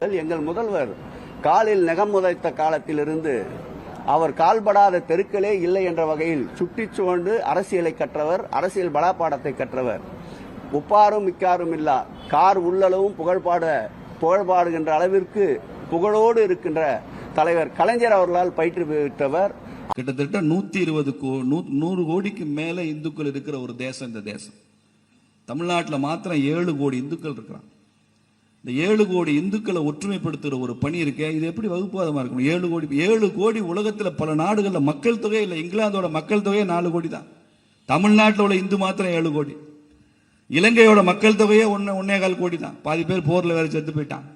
எங்கள் முதல்வர் காலில் நகம் உதைத்த காலத்திலிருந்து அவர் கால்படாத தெருக்களே இல்லை என்ற வகையில் சுட்டி சுவண்டு அரசியலை கற்றவர் அரசியல் பலாப்பாடத்தை கற்றவர். உப்பாரும் மிக்காரும் இல்லா. கார் உள்ளளவும் புகழ்பாட புகழ்பாடுகின்ற அளவிற்கு புகழோடு இருக்கின்ற தலைவர் கலைஞர் அவர்களால் பயிற்றுவித்தவர் கிட்டத்தட்ட நூத்தி இருபது கோ நூறு கோடிக்கு மேல இந்துக்கள் இருக்கிற ஒரு தேசம் இந்த தேசம். தமிழ்நாட்டில் மாத்திரம் ஏழு கோடி இந்துக்கள் இருக்கிறான் இந்த ஏழு கோடி இந்துக்களை ஒற்றுமைப்படுத்துகிற ஒரு பணி இருக்கே இது எப்படி வகுப்புவாதமாக இருக்கணும் ஏழு கோடி ஏழு கோடி உலகத்தில் பல நாடுகளில் மக்கள் தொகை இல்லை இங்கிலாந்தோட மக்கள் தொகையே நாலு கோடி தான். தமிழ்நாட்டில் உள்ள இந்து மாத்திரம் ஏழு கோடி. இலங்கையோட மக்கள் தொகையே ஒன்று ஒன்னே கால் கோடி தான். பாதி பேர் போரில் வேற செத்து போயிட்டான்.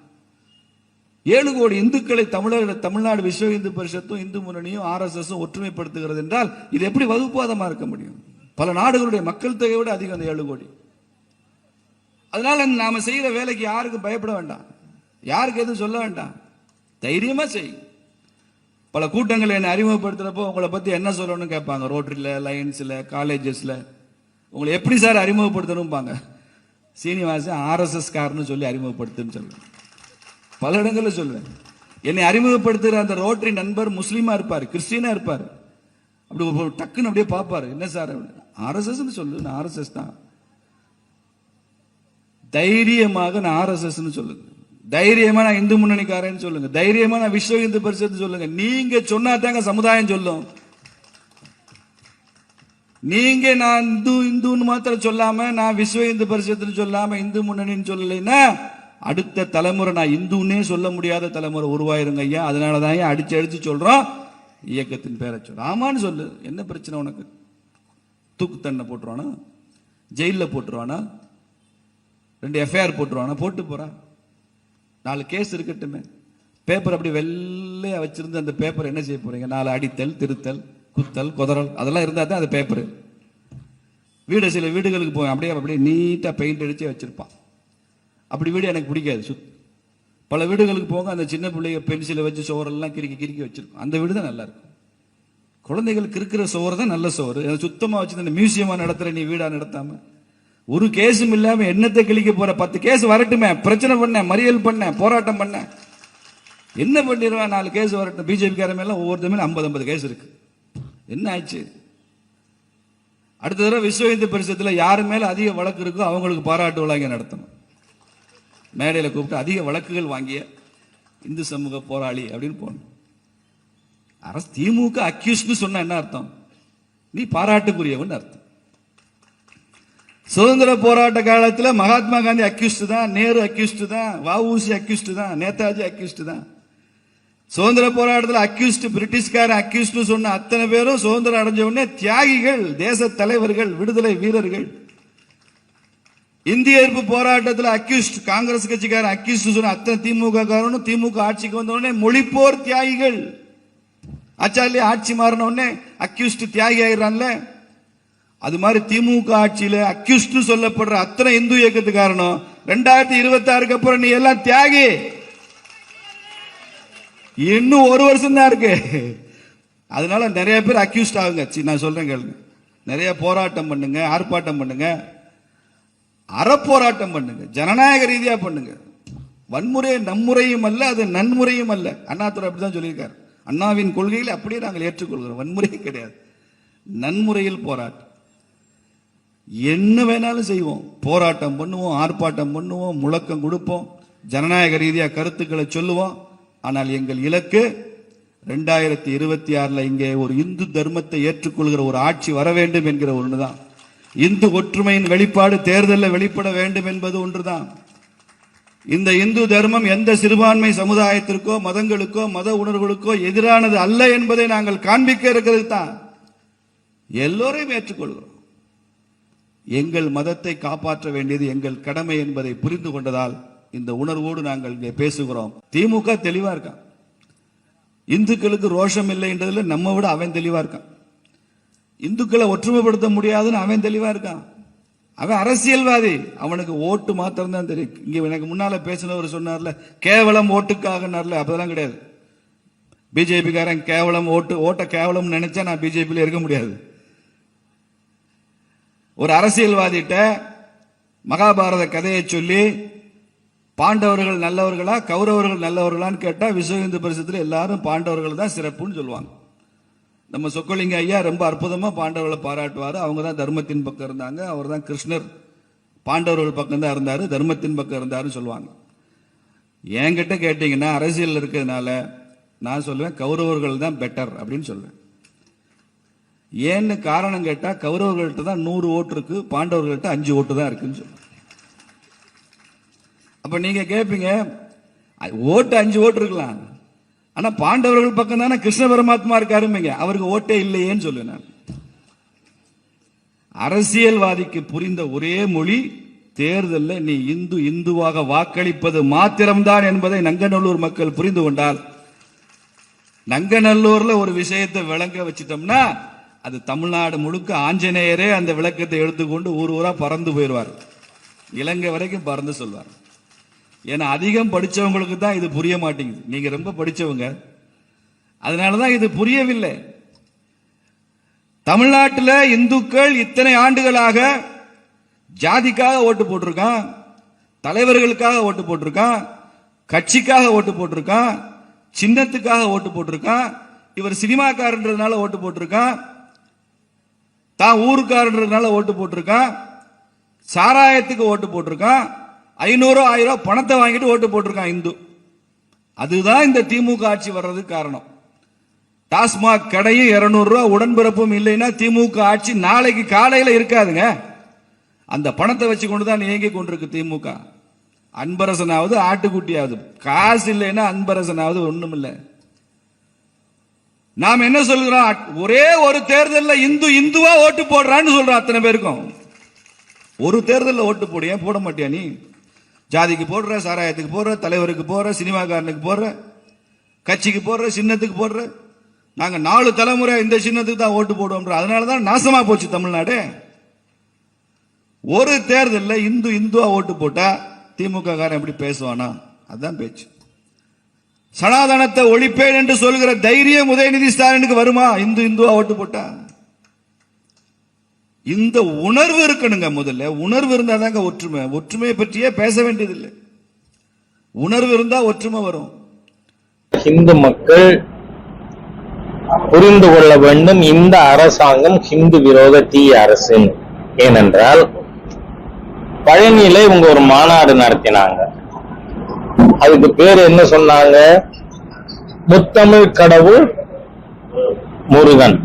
ஏழு கோடி இந்துக்களை தமிழக தமிழ்நாடு விஸ்வ இந்து பரிஷத்தும் இந்து முன்னணியும் ஆர்எஸ்எஸும் ஒற்றுமைப்படுத்துகிறது என்றால் இது எப்படி வகுப்பாதமாக இருக்க முடியும்? பல நாடுகளுடைய மக்கள் தொகையை விட அதிகம் அந்த ஏழு கோடி. அதனால நாம செய்யற வேலைக்கு யாருக்கும் பயப்பட வேண்டாம். யாருக்கு எதுவும் சொல்ல வேண்டாம். தைரியமா செய். பல கூட்டங்கள் என்ன அறிமுகப்படுத்துறப்போ உங்களை பத்தி என்ன சொல்லணும்னு கேட்பாங்க. ரோட்டரியில் லைன்ஸ்ல காலேஜஸ்ல. உங்களை எப்படி சார் அறிமுகப்படுத்தணும்பாங்க? சீனிவாசன் ஆர்எஸ்எஸ் காரன்னு சொல்லி அறிமுகப்படுத்துன்னு சொல்லுவேன். பல இடங்களில் சொல்லுவேன். என்னை அறிமுகப்படுத்துகிற அந்த ரோட்டரி நண்பர் முஸ்லீமா இருப்பார் கிறிஸ்டினாக இருப்பார். அப்படி டக்குன்னு அப்படியே பார்ப்பாரு. என்ன சார் ஆர்எஸ்எஸ்ன்னு சொல்லு நான் ஆர்எஸ்எஸ் தான். தைரியமாக நான் ஆர்எஸ்எஸ் சொல்லுங்க. தைரியமா நான் இந்து முன்னணிக்காரன்னு சொல்லுங்க. தைரியமா நான் விஸ்வ இந்து பரிஷத்து சொல்லுங்க. நீங்க சொன்னா தாங்க சமுதாயம் சொல்லும். நீங்க நான் இந்து இந்துன்னு மாத்திரம் சொல்லாம நான் விஸ்வ இந்து பரிஷத்துன்னு சொல்லாம இந்து முன்னணின்னு சொல்லலைன்னா அடுத்த தலைமுறை நான் இந்துன்னே சொல்ல முடியாத தலைமுறை உருவாயிருங்க ஐயா. அதனால தான் ஐயா அடிச்சு அடிச்சு சொல்றோம். இயக்கத்தின் பேரை சொல்றோம் ஆமான்னு சொல்லு. என்ன பிரச்சனை உனக்கு? தூக்கு தண்டனை போட்டுருவானா? ஜெயிலில் போட்டுருவானா? ரெண்டு எஃப்ஐஆர் போட்டுருவானா. போட்டு போகிறான் நாலு கேஸ் இருக்கட்டுமே. பேப்பர் அப்படி வெள்ளையாக வச்சுருந்து அந்த பேப்பர் என்ன செய்ய போகிறீங்க நாலு அடித்தல் திருத்தல் குத்தல் குதறல். அதெல்லாம் இருந்தால் தான் அந்த பேப்பர் வீடு சில வீடுகளுக்கு போய் அப்படியே அப்படியே நீட்டாக பெயிண்ட் அடித்தே வச்சுருப்பான். அப்படி வீடு எனக்கு பிடிக்காது. சுத் பல வீடுகளுக்கு போங்க அந்த சின்ன பிள்ளைங்க பென்சிலை வச்சு சோறெல்லாம் கிறுக்கி கிறுக்கி வச்சுருக்கோம். அந்த வீடு தான் நல்லா இருக்கும். குழந்தைகளுக்கு இருக்கிற சோறு தான் நல்ல சோறு. சுத்தமாக வச்சு அந்த மியூசியமாக நடத்துகிற நீ வீடாக நடத்தாமல் ஒரு கேஸும் இல்லாம என்னத்தை கிழிக்க போற? பத்து கேஸ் வரட்டுமே. பிரச்சனை பண்ண மறியல் பண்ண போராட்டம் பண்ண. என்ன பண்ணிடுவேன்? நாலு கேஸ் வரட்டும். பிஜேபி கார ஒவ்வொருத்தமே ஐம்பது ஐம்பது கேஸ் இருக்கு. என்ன ஆச்சு? அடுத்த தடவை விஸ்வ இந்து பரிசத்தில் யாரு மேல அதிக வழக்கு இருக்கோ அவங்களுக்கு பாராட்டு விழா இங்க நடத்தணும். மேடையில் கூப்பிட்டு அதிக வழக்குகள் வாங்கிய இந்து சமூக போராளி அப்படின்னு போகணும் அரசு திமுக அக்யூஸ்னு சொன்னால் என்ன அர்த்தம்? நீ பாராட்டுக்குரியவன் அர்த்தம். சுதந்திர போராட்ட காலத்தில் மகாத்மா காந்தி அக்யூஸ்ட் தான் நேரு அக்யூஸ்ட் தான் வஉசி அக்யூஸ்ட் தான் நேதாஜி அக்யூஸ்ட் தான். சுதந்திர போராட்டத்தில் அக்யூஸ்ட் பிரிட்டிஷ்காரன் அக்யூஸ்ட் சொன்ன அத்தனை பேரும் சுதந்திரம் அடைஞ்ச உடனே தியாகிகள் தேச தலைவர்கள் விடுதலை வீரர்கள். இந்திய எதிர்ப்பு போராட்டத்தில் அக்யூஸ்ட் காங்கிரஸ் கட்சிக்காரன் அக்யூஸ்ட் சொன்ன அத்தனை திமுக காரனும் திமுக ஆட்சிக்கு வந்த உடனே மொழிப்போர் தியாகிகள். ஆச்சாரிய ஆட்சி மாறின உடனே அக்யூஸ்ட் தியாகி ஆயிடுறான்ல. அது மாதிரி திமுக ஆட்சியில அக்யூஸ்ட் சொல்லப்படுற அத்தனை இந்து இயக்கத்து காரணம் ரெண்டாயிரத்தி இருபத்தி ஆறுக்கு அப்புறம் நீ எல்லாம் தியாகி. இன்னும் ஒரு வருஷம் தான் இருக்கு. அதனால நிறைய பேர் அக்யூஸ்ட் ஆகுங்க. சி, நான் சொல்றேன் கேளுங்க. நிறைய போராட்டம் பண்ணுங்க ஆர்ப்பாட்டம் பண்ணுங்க. அறப்போராட்டம் பண்ணுங்க. ஜனநாயக ரீதியா பண்ணுங்க. வன்முறை நம்முறையும் அல்ல அது நன்முறையும் அல்ல. அண்ணாத்துறை அப்படிதான் சொல்லியிருக்காரு. அண்ணாவின் கொள்கைகளை அப்படியே நாங்கள் ஏற்றுக்கொள்கிறோம். வன்முறையே கிடையாது. நன்முறையில் போராட்டம். என்ன வேணாலும் செய்வோம். போராட்டம் பண்ணுவோம் ஆர்ப்பாட்டம் பண்ணுவோம் முழக்கம் கொடுப்போம். ஜனநாயக ரீதியா கருத்துக்களை சொல்லுவோம். ஆனால் எங்கள் இலக்கு ரெண்டாயிரத்தி இருபத்தி ஆறுல இங்கே ஒரு இந்து தர்மத்தை ஏற்றுக்கொள்கிற ஒரு ஆட்சி வர வேண்டும் என்கிற தான் இந்து ஒற்றுமையின் வெளிப்பாடு தேர்தலில் வெளிப்பட வேண்டும் என்பது ஒன்றுதான். இந்த இந்து தர்மம் எந்த சிறுபான்மை சமுதாயத்திற்கோ மதங்களுக்கோ மத உணர்வுகளுக்கோ எதிரானது அல்ல என்பதை நாங்கள் காண்பிக்க இருக்கிறது தான். எல்லோரையும் ஏற்றுக்கொள்கிறோம். எங்கள் மதத்தை காப்பாற்ற வேண்டியது எங்கள் கடமை என்பதை புரிந்து கொண்டதால் இந்த உணர்வோடு நாங்கள் இங்கே பேசுகிறோம். திமுக தெளிவா இருக்கான் இந்துக்களுக்கு ரோஷம் இல்லைன்றதுல நம்ம விட அவன் தெளிவா இருக்கான் இந்துக்களை ஒற்றுமைப்படுத்த முடியாதுன்னு அவன் தெளிவா இருக்கான் அவன் அரசியல்வாதி. அவனுக்கு ஓட்டு மாத்திரம் தான் தெரியும். இங்க எனக்கு முன்னால பேசினவர் சொன்னார்ல கேவலம் ஓட்டுக்காகனார்ல அப்பதெல்லாம் கிடையாது. பிஜேபிக்காரன் கேவலம் ஓட்டு ஓட்ட கேவலம் நினைச்சா நான் பிஜேபியில இருக்க முடியாது. ஒரு அரசியல்வாதிட்ட மகாபாரத கதையை சொல்லி பாண்டவர்கள் நல்லவர்களா கௌரவர்கள் நல்லவர்களான்னு கேட்டால் விஸ்வ இந்து எல்லாரும் பாண்டவர்கள் தான் சிறப்புன்னு சொல்லுவாங்க. நம்ம சொக்கலிங்க ஐயா ரொம்ப அற்புதமாக பாண்டவர்களை பாராட்டுவார். அவங்க தான் தர்மத்தின் பக்கம் இருந்தாங்க. அவர் தான் கிருஷ்ணர் பாண்டவர்கள் பக்கம் தான் இருந்தாரு. தர்மத்தின் பக்கம் இருந்தாருன்னு சொல்லுவாங்க. என்கிட்ட கேட்டிங்கன்னா அரசியல் இருக்கிறதுனால நான் சொல்லுவேன் கௌரவர்கள் தான் பெட்டர் அப்படின்னு சொல்லுவேன். ஏன்னு காரணம் கேட்டா கௌரவர்கள்ட்ட தான் நூறு ஓட்டு இருக்கு பாண்டவர்கள்ட்ட அஞ்சு ஓட்டு தான் இருக்குன்னு சொல்லுவேன் அப்ப நீங்க கேட்பீங்க ஓட்டு அஞ்சு ஓட்டு இருக்கலாம். ஆனா பாண்டவர்கள் பக்கம் தானே கிருஷ்ண பரமாத்மா இருக்காருமீங்க அவருக்கு ஓட்டே இல்லையேன்னு சொல்லுவேன் நான். அரசியல்வாதிக்கு புரிந்த ஒரே மொழி தேர்தலில் நீ இந்து இந்துவாக வாக்களிப்பது மாத்திரம்தான் என்பதை நங்கநல்லூர் மக்கள் புரிந்து கொண்டால் நங்கநல்லூர்ல ஒரு விஷயத்தை விளங்க வச்சிட்டோம்னா அது தமிழ்நாடு முழுக்க ஆஞ்சநேயரே அந்த விளக்கத்தை எடுத்துக்கொண்டு ஊர் ஊரா பறந்து போயிடுவார். இலங்கை வரைக்கும் பறந்து சொல்வார். ஏன்னா அதிகம் படித்தவங்களுக்கு தான் இது புரிய மாட்டேங்குது. நீங்க ரொம்ப படித்தவங்க அதனால தான் இது புரியவில்லை. தமிழ்நாட்டில் இந்துக்கள் இத்தனை ஆண்டுகளாக ஜாதிக்காக ஓட்டு போட்டிருக்கான் தலைவர்களுக்காக ஓட்டு போட்டிருக்கான் கட்சிக்காக ஓட்டு போட்டிருக்கான் சின்னத்துக்காக ஓட்டு போட்டிருக்கான் இவர் சினிமாக்காரன்றதுனால ஓட்டு போட்டிருக்கான் தான் ஊருக்காரன்றதுனால ஓட்டு போட்டிருக்கான். சாராயத்துக்கு ஓட்டு போட்டிருக்கான். ஐநூறு ஆயிரம் பணத்தை வாங்கிட்டு ஓட்டு போட்டிருக்கான் இந்து. அதுதான் இந்த திமுக ஆட்சி வர்றதுக்கு காரணம். டாஸ்மாக் கடையும் 200 உடன்பிறப்பும் இல்லைன்னா திமுக ஆட்சி நாளைக்கு காலையில் இருக்காதுங்க. அந்த பணத்தை வச்சு கொண்டு தான் இயங்கி கொண்டிருக்கு திமுக. அன்பரசனாவது ஆட்டுக்குட்டியாவது. காசு இல்லைன்னா அன்பரசனாவது ஒன்றும் இல்லை நாம் என்ன சொல்கிறோம் ஒரே ஒரு தேர்தலில் இந்து இந்துவா ஓட்டு போடுறான்னு சொல்றோம் அத்தனை பேருக்கும். ஒரு தேர்தலில் ஓட்டு போடு ஏன் போட மாட்டியா நீ? ஜாதிக்கு போடுற சாராயத்துக்கு போடுற தலைவருக்கு போடுற சினிமாக்காரனுக்கு போடுற கட்சிக்கு போடுற சின்னத்துக்கு போடுற. நாங்கள் நாலு தலைமுறை இந்த சின்னத்துக்கு தான் ஓட்டு போடுவோம் அதனால தான் நாசமாக போச்சு தமிழ்நாடு. ஒரு தேர்தலில் இந்து இந்துவா ஓட்டு போட்டா திமுக காரன் எப்படி பேசுவானா? அதுதான் பேச்சு. சனாதனத்தை ஒழிப்பேன் என்று சொல்கிற தைரியம் உதயநிதி ஸ்டாலினுக்கு வருமா? இந்து இந்துவா ஓட்டு போட்டா. இந்த உணர்வு இருக்கணுங்க முதல்ல. உணர்வு இருந்தா தாங்க ஒற்றுமை. ஒற்றுமையை பற்றியே பேச வேண்டியதில்லை. உணர்வு இருந்தா ஒற்றுமை வரும். ஹிந்து மக்கள் புரிந்து கொள்ள வேண்டும் இந்த அரசாங்கம் ஹிந்து விரோத தீய அரசு ஏனென்றால் பழனியில இவங்க ஒரு மாநாடு நடத்தினாங்க. அதுக்கு பேர் என்ன சொன்னாங்க? முத்தமிழ் கடவுள் முருகன்.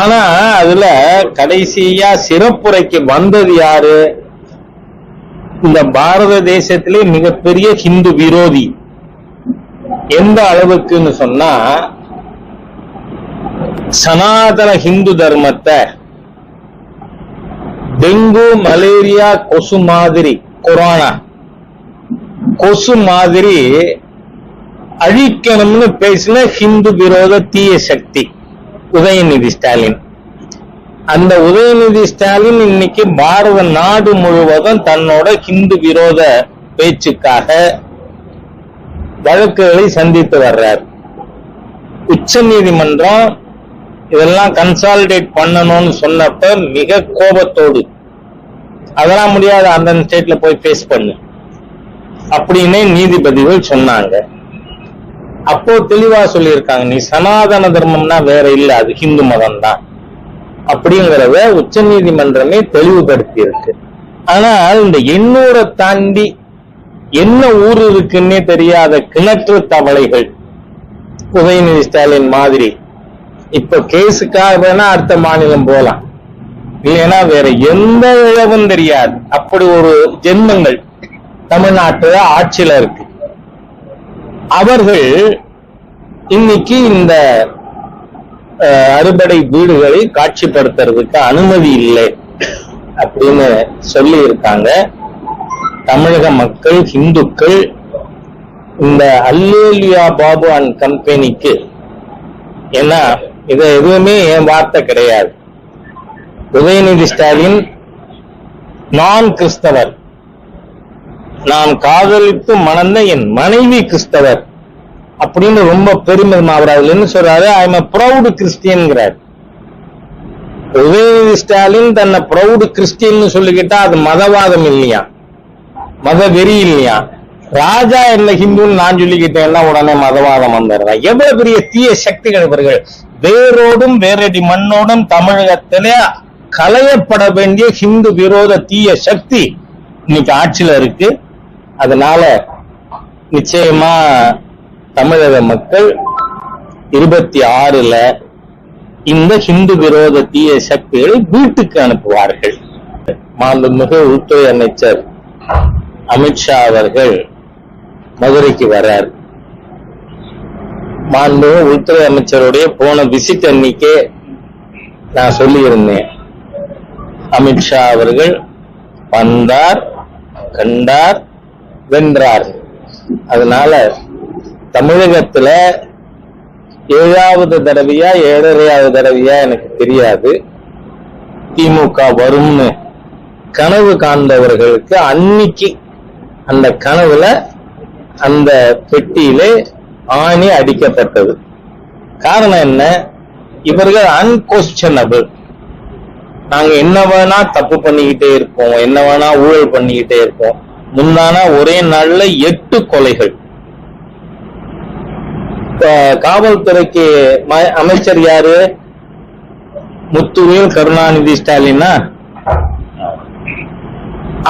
ஆனா அதுல கடைசியா சிறப்புரைக்கு வந்தது யாரு? இந்த பாரத தேசத்திலே மிகப்பெரிய ஹிந்து விரோதி. எந்த அளவுக்குன்னு சொன்னா சனாதன ஹிந்து தர்மத்தை டெங்கு மலேரியா கொசு மாதிரி கொரோனா. கொசு மாதிரி அழிக்கணும்னு பேசின ஹிந்து விரோத தீய சக்தி உதயநிதி ஸ்டாலின். அந்த உதயநிதி ஸ்டாலின் இன்னைக்கு பாரத நாடு முழுவதும் தன்னோட ஹிந்து விரோத பேச்சுக்காக வழக்குகளை சந்தித்து வர்றார். உச்ச நீதிமன்றம் இதெல்லாம் கன்சாலிடேட் பண்ணணும்னு சொன்னப்ப மிக கோபத்தோடு அதெல்லாம் முடியாது அந்த ஸ்டேட்ல போய் பேஸ் பண்ணு. அப்படின்னு நீதிபதிகள் சொன்னாங்க. அப்போ தெளிவா சொல்லியிருக்காங்க நீ சனாதன தர்மம்னா வேற இல்ல அது ஹிந்து மதம் தான் அப்படிங்கிறத உச்ச நீதிமன்றமே தெளிவுபடுத்தி இருக்கு ஆனால் இந்த எண்ணூரை தாண்டி என்ன ஊர் இருக்குன்னே தெரியாத கிணற்று தவளைகள் உதயநிதி ஸ்டாலின் மாதிரி. இப்ப கேஸுக்காக வேணா அடுத்த மாநிலம் போலாம் இல்லைன்னா வேற எந்த இழவும் தெரியாது. அப்படி ஒரு ஜென்மங்கள் தமிழ்நாட்டுல ஆட்சியில இருக்கு. அவர்கள் இன்னைக்கு இந்த அஹ், அறுபடை வீடுகளை காட்சிப்படுத்துறதுக்கு அனுமதி இல்லை அப்படின்னு சொல்லி இருக்காங்க தமிழக மக்கள் இந்துக்கள் இந்த அல்லேலியா பாபு அண்ட் கம்பெனிக்கு ஏன்னா இது எதுவுமே என் வார்த்தை கிடையாது. உதயநிதி ஸ்டாலின் நான் கிறிஸ்தவர். நான் காதலித்து மணந்த என் மனைவி கிறிஸ்தவர். அப்படின்னு ரொம்ப பெருமிதமா அவர் அதுல என்ன சொல்றாரு? ஐ எம் ப்ரௌடு கிறிஸ்டியன்ங்கிறார் உதயநிதி ஸ்டாலின் தன்னை ப்ரௌடு கிறிஸ்டியன் சொல்லிக்கிட்டா அது மதவாதம் இல்லையா? மத வெறி இல்லையா? ராஜா என்ன ஹிந்துன்னு நான் சொல்லிக்கிட்டேன்னா உடனே மதவாதம் வந்துடுறேன் எவ்வளவு பெரிய தீய சக்திகள் இவர்கள். வேரோடும் வேரடி மண்ணோடும் தமிழகத்திலே களையப்பட வேண்டிய ஹிந்து விரோத தீய சக்தி இன்னைக்கு ஆட்சியில இருக்கு. அதனால நிச்சயமா தமிழக மக்கள் இருபத்தி ஆறுல இந்த ஹிந்து விரோத தீய சக்திகளை வீட்டுக்கு அனுப்புவார்கள். மாண்புமிகு உள்துறை அமைச்சர் அமித்ஷா அவர்கள் மதுரைக்கு வர்றார். மாண்பு உள்துறை அமைச்சருடைய போன விசிட் அன்னைக்கே நான் சொல்லியிருந்தேன். அமித்ஷா அவர்கள் வந்தார் கண்டார் வென்றார். அதனால தமிழகத்துல ஏழாவது தடவையா ஏழரையாவது தடவையா எனக்கு தெரியாது. திமுக வரும்னு கனவு காண்பவர்களுக்கு அன்னைக்கு அந்த கனவுல அந்த பெட்டியிலே ஆணி அடிக்கப்பட்டது. காரணம் என்ன? இவர்கள் அன்கொஸ்டனபிள் நாங்க என்ன வேணா தப்பு பண்ணிக்கிட்டே இருப்போம். என்ன வேணா ஊழல் பண்ணிக்கிட்டே இருப்போம். முன்னானா ஒரே நாள்ல எட்டு கொலைகள். காவல்துறைக்கு அமைச்சர் யாரு? முத்துவேல் கருணாநிதி ஸ்டாலின்னா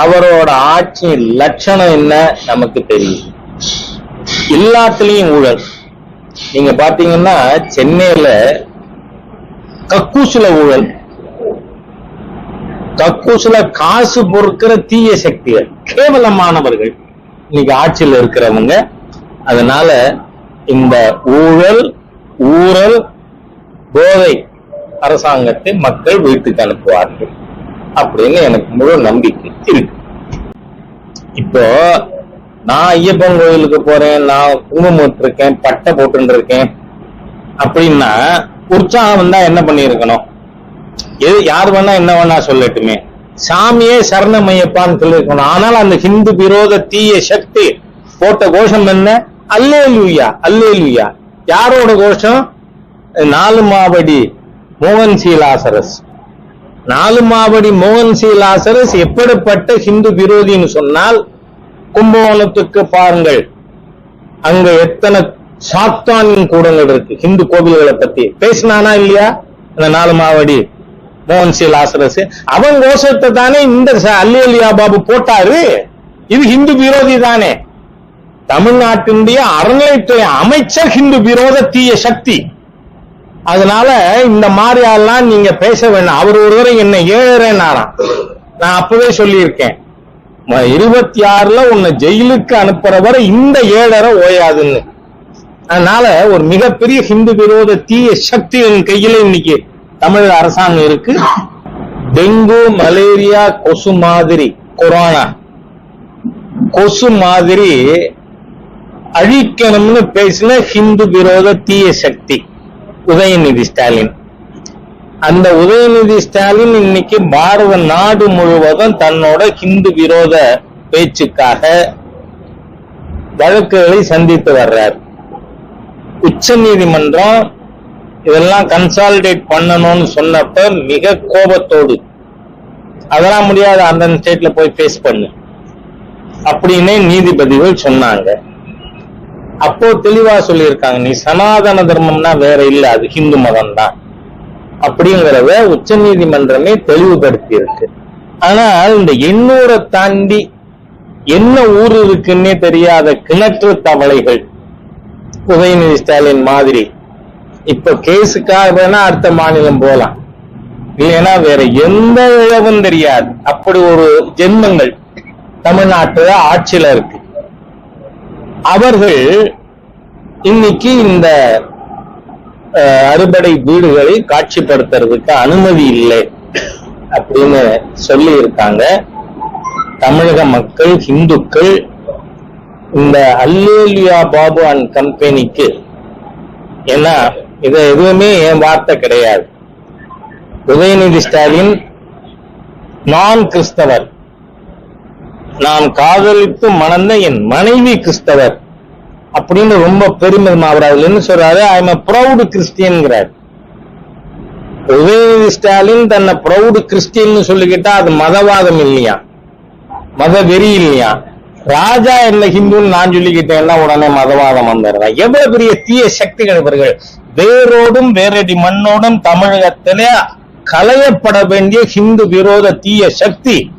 அவரோட ஆட்சி லட்சணம் என்ன? நமக்கு தெரியும். எல்லாத்துலயும் ஊழல். நீங்க பாத்தீங்கன்னா சென்னையில கக்கூசுல ஊழல். தக்கூசுல காசு பொறுக்கிற தீய சக்திகள் கேவலமானவர்கள். இன்னைக்கு ஆட்சியில் இருக்கிறவங்க அதனால இந்த ஊழல் ஊழல் போதை அரசாங்கத்தை மக்கள் வீட்டுக்கு அனுப்புவார்கள் அப்படின்னு எனக்கு முழு நம்பிக்கை இருக்கு. இப்போ நான் ஐயப்பன் கோயிலுக்கு போறேன் நான் குங்குமம் இருக்கேன் பட்டை போட்டு இருக்கேன் அப்படின்னா உற்சாகம் வந்தா என்ன பண்ணியிருக்கணும்? எது யார் வேணா என்ன வேணா சொல்லட்டுமே. சாமியே சரணமையப்பான்னு சொல்லியிருக்கணும். ஆனால் அந்த ஹிந்து விரோத தீய சக்தி போட்ட கோஷம் என்ன? அல்லேலுயா அல்லேலுயா. யாரோட கோஷம்? நாலு மாவடி மோகன் சீலாசரஸ். நாலு மாவடி மோகன் சீலாசரஸ் எப்படிப்பட்ட ஹிந்து விரோதின்னு சொன்னால் கும்பகோணத்துக்கு பாருங்கள். அங்க எத்தனை சாத்தான் கூடங்கள் இருக்கு ஹிந்து கோவில்களை பத்தி. பேசினானா இல்லையா? அந்த நாலு மாவடி. மோகன் சி லாசரஸ் அவன் கோஷத்தை தானே இந்த ச- அல்லேலியா பாபு போட்டாரு? இது ஹிந்து விரோதி தானே. தமிழ்நாட்டினுடைய அறநிலைத்துறை அமைச்சர் ஹிந்து விரோத தீய சக்தி. அதனால இந்த மாதிரியெல்லாம் நீங்க பேச வேண்டாம். அவர் ஒருவரை என்ன ஏழரைனாராம் நான் அப்பவே சொல்லியிருக்கேன். இருபத்தி ஆறுல உன்னை ஜெயிலுக்கு அனுப்புறவரை இந்த ஏழரை ஓயாதுன்னு. அதனால ஒரு மிகப்பெரிய ஹிந்து விரோத தீய சக்தி என் கையில இன்னைக்கு தமிழ் அரசாங்கம் இருக்கு. டெங்கு மலேரியா கொசு மாதிரி கொரோனா. கொசு மாதிரி அழிக்கணும்னு பேசின ஹிந்து விரோத தீய சக்தி உதயநிதி ஸ்டாலின். அந்த உதயநிதி ஸ்டாலின் இன்னைக்கு பாரத நாடு முழுவதும் தன்னோட ஹிந்து விரோத பேச்சுக்காக வழக்குகளை சந்தித்து வர்றார். உச்ச நீதிமன்றம் இதெல்லாம் கன்சாலிடேட் பண்ணணும்னு சொன்னப்ப மிக கோபத்தோடு அதெல்லாம் முடியாது அந்தந்த ஸ்டேட்ல போய் ஃபேஸ் பண்ணு. அப்படின்னே நீதிபதிகள் சொன்னாங்க. அப்போ தெளிவா சொல்லியிருக்காங்க நீ சனாதன தர்மம்னா வேற இல்ல அது ஹிந்து மதம் தான் அப்படிங்கிறத உச்ச நீதிமன்றமே தெளிவுபடுத்தி இருக்கு ஆனால் இந்த எண்ணூரை தாண்டி என்ன ஊர் இருக்குன்னே தெரியாத கிணற்று தவளைகள் உதயநிதி ஸ்டாலின் மாதிரி இப்ப கேஸுக்காக வேணா அடுத்த மாநிலம் போலாம். இல்லைன்னா வேற எந்த இழவும் தெரியாது. அப்படி ஒரு ஜென்மங்கள் தமிழ்நாட்டுல ஆட்சியில இருக்கு. அவர்கள் இன்னைக்கு இந்த அறுபடை வீடுகளை காட்சிப்படுத்துறதுக்கு அனுமதி இல்லை அப்படின்னு சொல்லி இருக்காங்க தமிழக மக்கள் இந்துக்கள் இந்த அல்லேலியா பாபு அண்ட் கம்பெனிக்கு ஏன்னா இது எதுவுமே என் வார்த்தை கிடையாது. உதயநிதி ஸ்டாலின் நான் கிறிஸ்தவர். நான் காதலித்து மணந்த என் மனைவி கிறிஸ்தவர். அப்படின்னு ரொம்ப பெருமிதமா அவர் அதுல என்ன சொல்றாரு? ஐ எம் ப்ரௌடு கிறிஸ்டியன்ங்கிறார் உதயநிதி ஸ்டாலின் தன்னை ப்ரௌடு கிறிஸ்டியன் சொல்லிக்கிட்டா அது மதவாதம் இல்லையா? மத வெறி இல்லையா? ராஜா என்ன ஹிந்துன்னு நான் சொல்லிக்கிட்டேன்னா உடனே மதவாதம் வந்துடுறா. எவ்வளவு பெரிய தீய சக்திகள் இவர்கள். வேரோடும் வேரடி மண்ணோடும் தமிழகத்திலே களையப்பட வேண்டிய ஹிந்து விரோத தீய சக்தி.